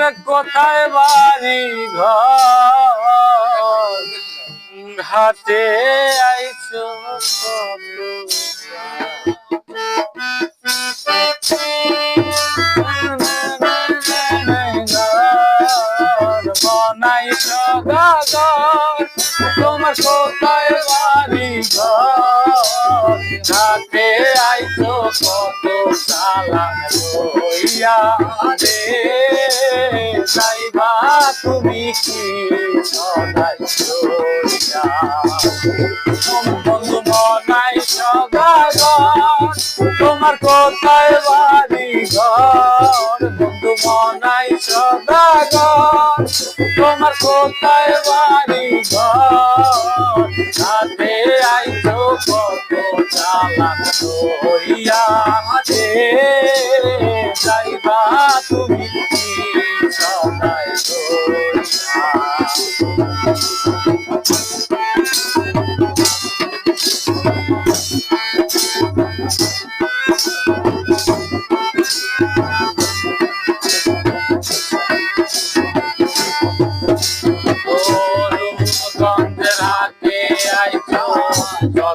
তোমার কোথায় বাড়ি ঘাটে আইছো তোমার কোথায় বাড়ি ঘাটে আইছো কত সালাম লইয়া রে যাইবা তুমি কি সদাই সগাগর তোমার কোথায় বাড়ি ঘর বন্ধু মনাই সদাগর তোমার কোথায় বাড়ি ঘর হাতে আইতো কত চালাক হইয়া রে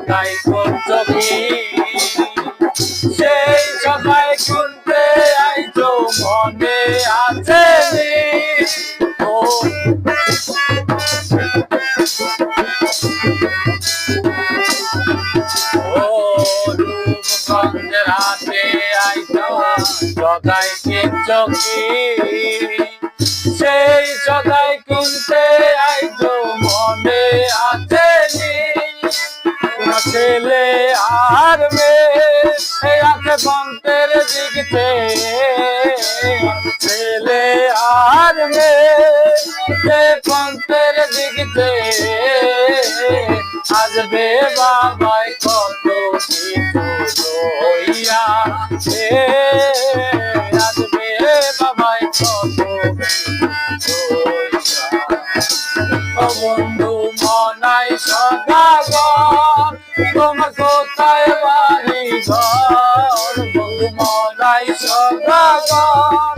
সদাই করছ কি সেই সদাই শুনতে আইছো মনে আছে? ও রূপগঞ্জের হাতে সদাই কি সেই সদাই কিনতে ছেলে আর মেয়ে আছে বন্তের দিকতে। ছেলে আর মেয়ে বন্তের দিকতে। আসবে বাবাই কত কিছু লইয়া তোমার কোথায় বাড়ি ঘর বন্ধু মনাই সদাগর।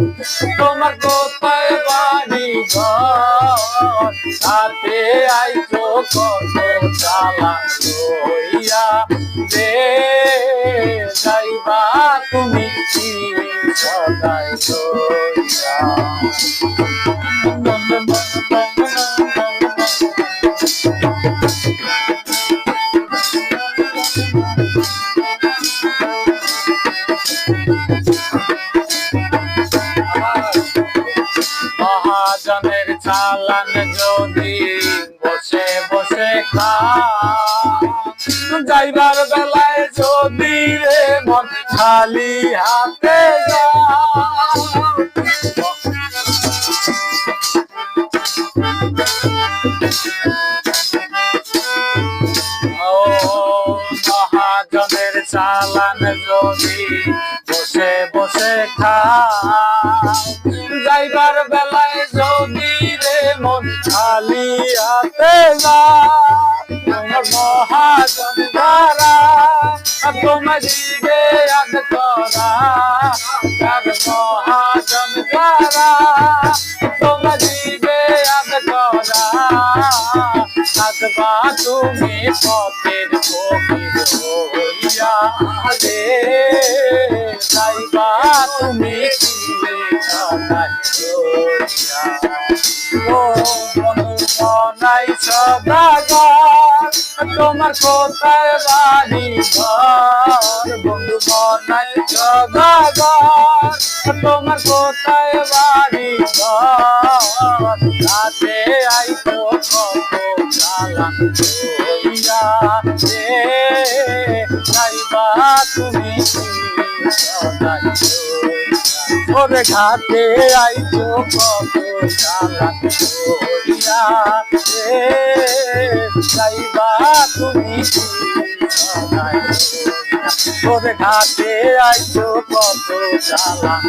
তোমার কোথায় বাড়ি ঘর, সাথে আইছো কত চালা লইয়া রে। যাইবা তুমি সদাই মহাজনের চালান যদি বসে বসে খা যাইবার বেলায় যদি রে মন খালি হাতে মহাজনের চালান যদি বসে বসে খা যাইবার বেলায় যদি রে মন খালি হাতে যা তোমার মহাজন দ্বারা তোমার দিবে আগ করা তার মহাজন দ্বারা তোমার দিবে আগ করা থাকবা তুমি পথের ফকির হইয়া রে যাইবা তুমি কি মনাই সদাগর তোমার কোথায় বাড়ি ঘর বন্ধু মনাই সদাগর তোমার কোথায় বাড়ি ঘর রাতে আইতো কত চালা হইয়া রে যাইবা তুমি ওরে ঘাটে আইছো কত চালাক হইয়া রে যাইবা তুমি সদাই। ওরে ঘাটে আইছো কত চালাক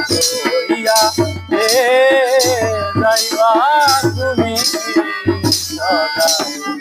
হইয়া রে যাইবা তুমি সদাই।